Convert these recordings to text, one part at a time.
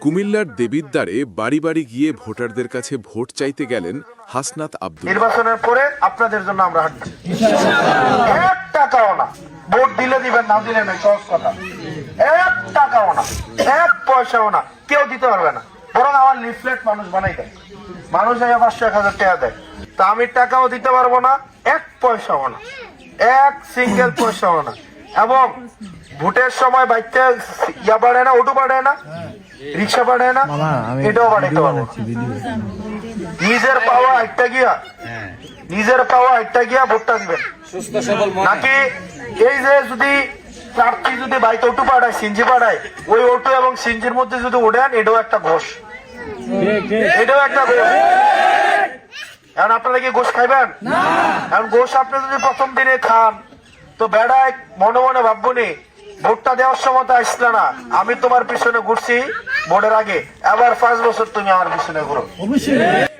কুমিল্লার দেবিদ্বারে বাড়ি বাড়ি গিয়ে ভোটারদের কাছে ভোট চাইতে গেলেন হাসনাত আব্দুল। নির্বাচনের পরে আপনাদের জন্য আমরা হাঁটছি। এক টাকাও না। ভোট দিলে দিবেন, না দিলে নেই, সহজ কথা। এক টাকাও না। এক পয়সাও না। কেউ দিতে পারবে না। বরং আমার লিফলেট মানুষ বানাই দেয়। মানুষ এই পাঁচশো, এক হাজার টাকা দেয়। তা আমি টাকাও দিতে পারব না, এক পয়সাও না। এক সিঙ্গেল পয়সাও না। এবং ভোটের সময় বাইতে ইয়া বাড়ে না অটো বাড়ে না রিক্সা বাড়ে না এটাও বাড়াইতে পারব না। নিজের পাওয়া একটা গিয়া নিজের পাওয়া একটা গিয়া ভোটটা দিবেন। নাকি এই যে যদি প্রার্থী যদি বাইতে অটো পাঠায় সিঞ্জি পাঠায় ওই অটো এবং সিঞ্জির মধ্যে যদি ওঠেন এটাও একটা ঘোষ। এটাও একটা ঘোষ। এখন আপনারা কি গোশ খাইবেন? এখন গোশ আপনি যদি প্রথম দিনে খান তো বেড়ায় মনে মনে ভাববো ভাববনি ভোটটা দেওয়ার সময় তো আসলে না। আমি তোমার পিছনে ঘুরছি ভোটের আগে। আবার পাঁচ বছর তুমি আমার পিছনে ঘুরো।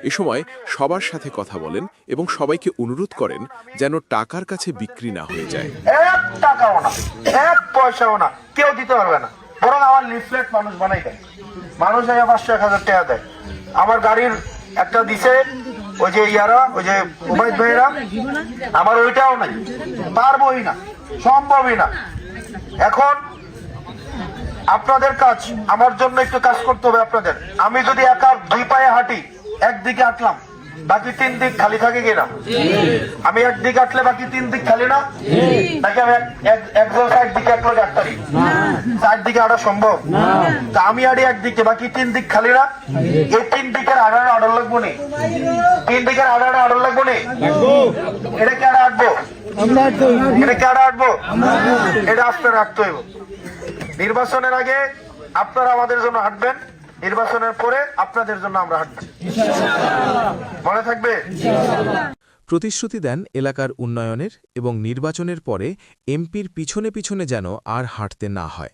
এ সময় সবার সাথে কথা বলেন এবং সবাইকে অনুরোধ করেন যেন টাকার কাছে বিক্রি না হয়ে যায়। এক টাকাও না এক পয়সাও না কেউ দিতে পারবে না। বরং আমার লিফলেট মানুষ বানাই দেয়। মানুষ এই পাঁচশো এক হাজার টাকা দেয়। আমার গাড়ির একটা দিছে ওই যে ইয়ারা ওই যে উবাইদ ভাইরা আমার ওইটাও নাই। পারবোই না সম্ভবই না। এখন আপনাদের কাজ, আমার জন্য একটু কাজ করতে হবে আপনাদের। আমি যদি একা দুই পায়ে হাঁটি, একদিকে হাঁটলাম, বাকি তিন দিক খালি থাকে কিনা? আমি একদিক হাঁটলে বাকি তিন দিক খালি না? নাকি আমি এক- এক- একজন এক লোক হাঁটতারি চারদিকে হাঁটা সম্ভব? তা আমি হাঁটি একদিকে, বাকি তিন দিক খালি না? এই তিন দিকের আড়াড়ে অর্ডার লাগবো নি। তিন দিকের আড়াড়ে অর্ডার লাগবো নি? এটা আড়া এটা কে আড়া হাঁটবো এটা আপনার হইব। নির্বাচনের আগে আপনারা আমাদের জন্য হাঁটবেন নির্বাচনের পরে আপনাদের জন্য আমরা হাঁটবো। মনে থাকবে? প্রতিশ্রুতি দেন এলাকার উন্নয়নের এবং নির্বাচনের পরে এমপির পিছনে পিছনে যেন আর হাঁটতে না হয়।